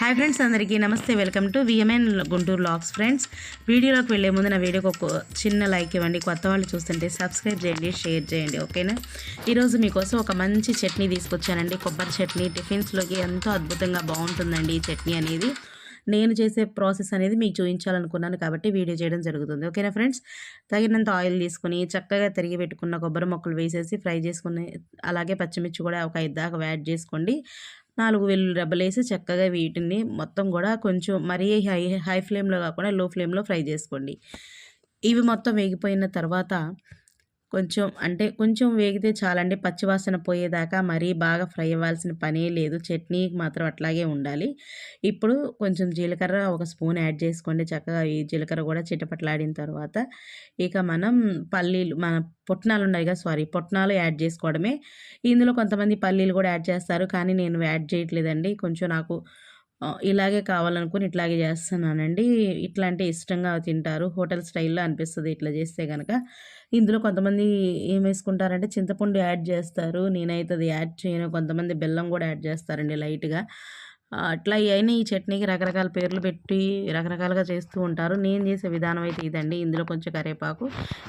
Hi friends అందరికీ నమస్తే. Welcome to VMN Guntur lacks friends వీడియోలోకి వెళ్ళే ముందు నా వీడియోకి ఒక చిన్న లైక్ ఇవ్వండి. కొత్త వాళ్ళు చూస్తుంటే సబ్స్క్రైబ్ చేయండి షేర్ చేయండి ఓకేనా ఈరోజు మీకోసం ఒక మంచి చట్నీ తీసుకొచ్చానండి. కొబ్బరి చట్నీ టిఫిన్స్లోకి ఎంతో అద్భుతంగా బాగుంటుందండి ఈ చట్నీ అనేది. నేను చేసే ప్రాసెస్ అనేది మీకు చూపించాలనుకున్నాను కాబట్టి వీడియో చేయడం జరుగుతుంది ఓకేనా ఫ్రెండ్స్ తగినంత ఆయిల్ తీసుకుని చక్కగా తిరిగి పెట్టుకున్న కొబ్బరి మొక్కలు వేసేసి ఫ్రై చేసుకుని అలాగే పచ్చిమిర్చి కూడా ఒక ఐదు దాకా యాడ్ చేసుకోండి. నాలుగు వెల్లుల్లి రెబ్బలేసి చక్కగా వీటిని మొత్తం కూడా కొంచెం మరీ హై హై ఫ్లేమ్లో కాకుండా లో ఫ్లేమ్లో ఫ్రై చేసుకోండి. ఇవి మొత్తం వేగిపోయిన తర్వాత కొంచెం అంటే కొంచెం వేగితే చాలండి. పచ్చివాసన పోయేదాకా మరీ బాగా ఫ్రై అవ్వాల్సిన పనే లేదు. చట్నీ మాత్రం అట్లాగే ఉండాలి. ఇప్పుడు కొంచెం జీలకర్ర ఒక స్పూన్ యాడ్ చేసుకోండి. చక్కగా ఈ జీలకర్ర కూడా చిటపట్లాడిన తర్వాత ఇక మనం పల్లీలు మన పొట్నాలు ఉన్నాయి కదా సారీ పొట్నాలు యాడ్ చేసుకోవడమే. ఇందులో కొంతమంది పల్లీలు కూడా యాడ్ చేస్తారు. కానీ నేను యాడ్ చేయట్లేదండి. కొంచెం నాకు ఇలాగే కావాలనుకుని ఇట్లాగే చేస్తున్నానండి. ఇట్లాంటి ఇష్టంగా తింటారు. హోటల్ స్టైల్లో అనిపిస్తుంది ఇట్లా చేస్తే కనుక ఇందులో కొంతమంది ఏం వేసుకుంటారంటే చింతపండు యాడ్ చేస్తారు. నేనైతే అది యాడ్ చేయను. కొంతమంది బెల్లం కూడా యాడ్ చేస్తారండి లైట్గా. అట్లా అయినా ఈ చట్నీకి రకరకాల పేర్లు పెట్టి రకరకాలుగా చేస్తూ ఉంటారు. నేను చేసే విధానం అయితే ఇదండి. ఇందులో కొంచెం కరివేపాకు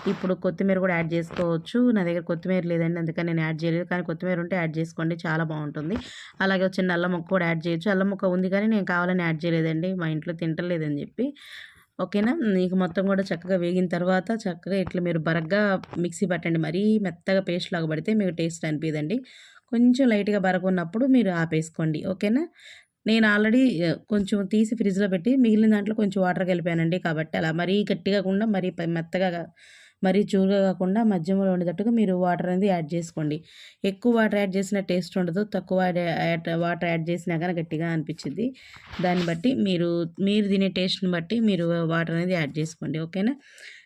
ఇప్పుడు కొత్తిమీర కూడా యాడ్ చేసుకోవచ్చు. నా దగ్గర కొత్తిమీర లేదండి. అందుకని నేను యాడ్ చేయలేదు. కానీ కొత్తిమీర ఉంటే యాడ్ చేసుకోండి. చాలా బాగుంటుంది. అలాగే వచ్చిన అల్లం ముక్క కూడా యాడ్ చేయొచ్చు. అల్లం ముక్క ఉంది కానీ నేను కావాలని యాడ్ చేయలేదండి. మా ఇంట్లో తింటలేదని చెప్పి. ఓకేనా? నీకు మొత్తం కూడా చక్కగా వేగిన తర్వాత చక్కగా ఇట్లా మీరు బరగ్గా మిక్సీ పట్టండి. మరీ మెత్తగా పేస్ట్ లాగా పడితే మీకు టేస్ట్ అనిపిదండి కొంచెం లైట్గా బరకున్నప్పుడు మీరు ఆపేసుకోండి. ఓకేనా? నేను ఆల్రెడీ కొంచెం తీసి ఫ్రిడ్జ్లో పెట్టి మిగిలిన దాంట్లో కొంచెం వాటర్ కలిపానండి కాబట్టి అలా మరీ గట్టిగా కాకుండా మరీ మెత్తగా మరీ చూరుగా కాకుండా మధ్యలో ఉండేటట్టుగా మీరు వాటర్ అనేది యాడ్ చేసుకోండి. ఎక్కువ వాటర్ యాడ్ చేసిన టేస్ట్ ఉండదు. తక్కువ వాటర్ యాడ్ చేసినా కానీ గట్టిగా అనిపించింది దాన్ని బట్టి మీరు మీరు తినే టేస్ట్ని బట్టి మీరు వాటర్ అనేది యాడ్ చేసుకోండి. ఓకేనా?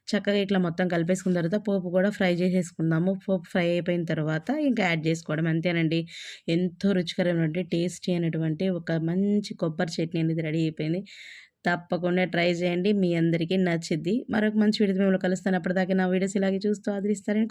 చక్కగా ఇట్లా మొత్తం కలిపేసుకున్న తర్వాత పోపు కూడా ఫ్రై చేసేసుకుందాము. పోపు ఫ్రై అయిపోయిన తర్వాత ఇంకా యాడ్ చేసుకోవడం అంతేనండి. ఎంతో రుచికరమైనటువంటి టేస్టీ అయినటువంటి ఒక మంచి కొబ్బరి చట్నీ అనేది రెడీ అయిపోయింది. తప్పకుండా ట్రై చేయండి. మీ అందరికీ నచ్చిద్ది. మరొక మంచి వీడియో మిమ్మల్ని కలుస్తాను. అప్పటిదాకా నా వీడియోస్ ఇలాగే చూస్తూ ఆదరిస్తారని